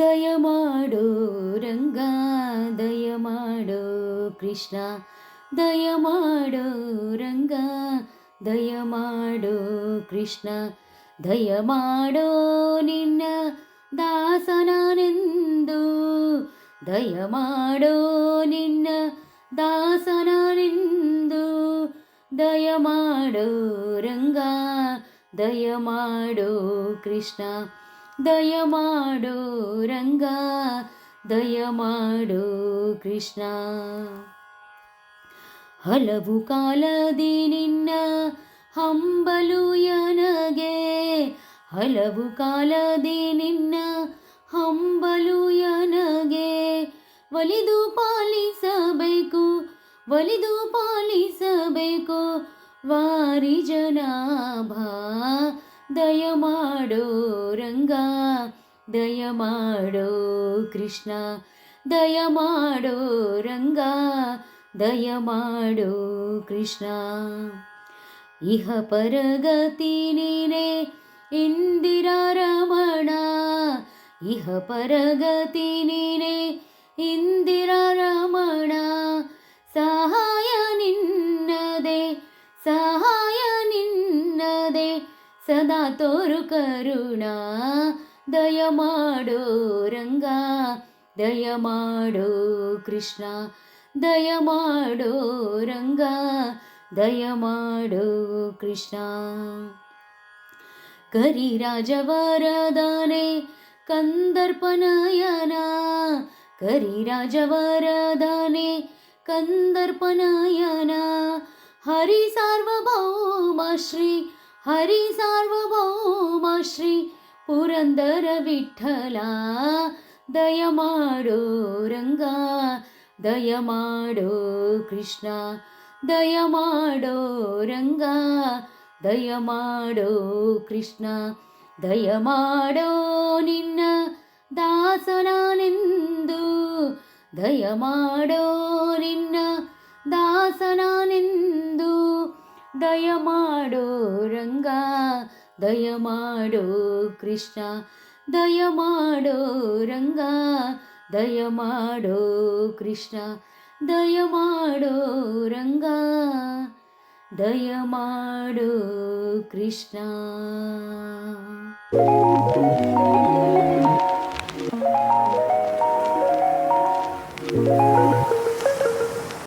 ದಯ ಮಾಡು, ರಂಗ ದಯ ಮಾಡು ಕೃಷ್ಣ. ದಯ ಮಾಡು, ರಂಗ ದಯ ಮಾಡು ಕೃಷ್ಣ. ದಯ ಮಾಡೋ ನಿನ್ನ ದಾಸನನೆಂದು. ದಯ ಮಾಡೋ ನಿನ್ನ ದಾಸನನೆಂದು. ದಯ ಮಾಡೋ, ರಂಗ ದಯ ಮಾಡೋ ಕೃಷ್ಣ. ದಯ ಮಾಡೋ ರಂಗ ದಯ ಮಾಡೋ ಕೃಷ್ಣ. ಹಲವು ಕಾಲದಿ ನಿನ್ನ ಹಂಬಲು ಯನಗೆ ಹಲವು ಕಾಲದಿ ನಿನ್ನ ಹಂಬಲು ಯನಗೆ ಒಲಿದು ಪಾಲಿಸಬೇಕು ಒಲಿದು ಪಾಲಿಸಬೇಕು, ವಾರಿ ಜನಾಭ ದಯ ಮಾಡೋ ರಂಗ, ದಯಮಾಡೋ ಕೃಷ್ಣ, ದಯಮಾಡೋ ರಂಗ, ದಯಮಾಡೋ ಕೃಷ್ಣ. ಇಹ ಪರಗತಿ ನೀನೆ ಇಂದಿರಾ ರಮಣ, ಇಹ ಪರಗತಿ ನೀನೆ ಇಂದಿರಾ ಸದಾ ತೋರು ಕರುಣ ದಯ ಮಾಡೋ ರಂಗ ದಯ ಮಾಡೋ ಕೃಷ್ಣ ದಯ ಮಾಡೋ ರಂಗ ದಯ ಮಾಡೋ ಕೃಷ್ಣ ಕರಿರಾಜವರದಾನೆ ಕಂದರ್ಪನಯನ ಕರಿರಾಜವರದಾನೆ ಕಂದರ್ಪನಯನ ಹರಿ ಸಾರ್ವಭೌಮ ಶ್ರೀ ಹರಿ ಸಾರ್ವಭೌಮ ಶ್ರೀ ಪುರಂದರ ವಿಠಲ. ದಯ ಮಾಡೋ ರಂಗ, ದಯ ಮಾಡೋ ಕೃಷ್ಣ, ದಯ ಮಾಡೋ ರಂಗ, ದಯ ಮಾಡೋ ಕೃಷ್ಣ, ದಯ ಮಾಡೋ ನಿನ್ನ ದಾಸನಾನೆಂದು, ದಯ ಮಾಡೋ ನಿನ್ನ ದಾಸನಾನೆಂದು. ದಯ ಮಾಡೋ ರಂಗ ದಯ ಮಾಡೋ ಕೃಷ್ಣ ದಯ ಮಾಡೋ ರಂಗ ದಯ ಮಾಡೋ ಕೃಷ್ಣ ದಯ ಮಾಡೋ ರಂಗ ದಯ ಮಾಡೋ ಕೃಷ್ಣ.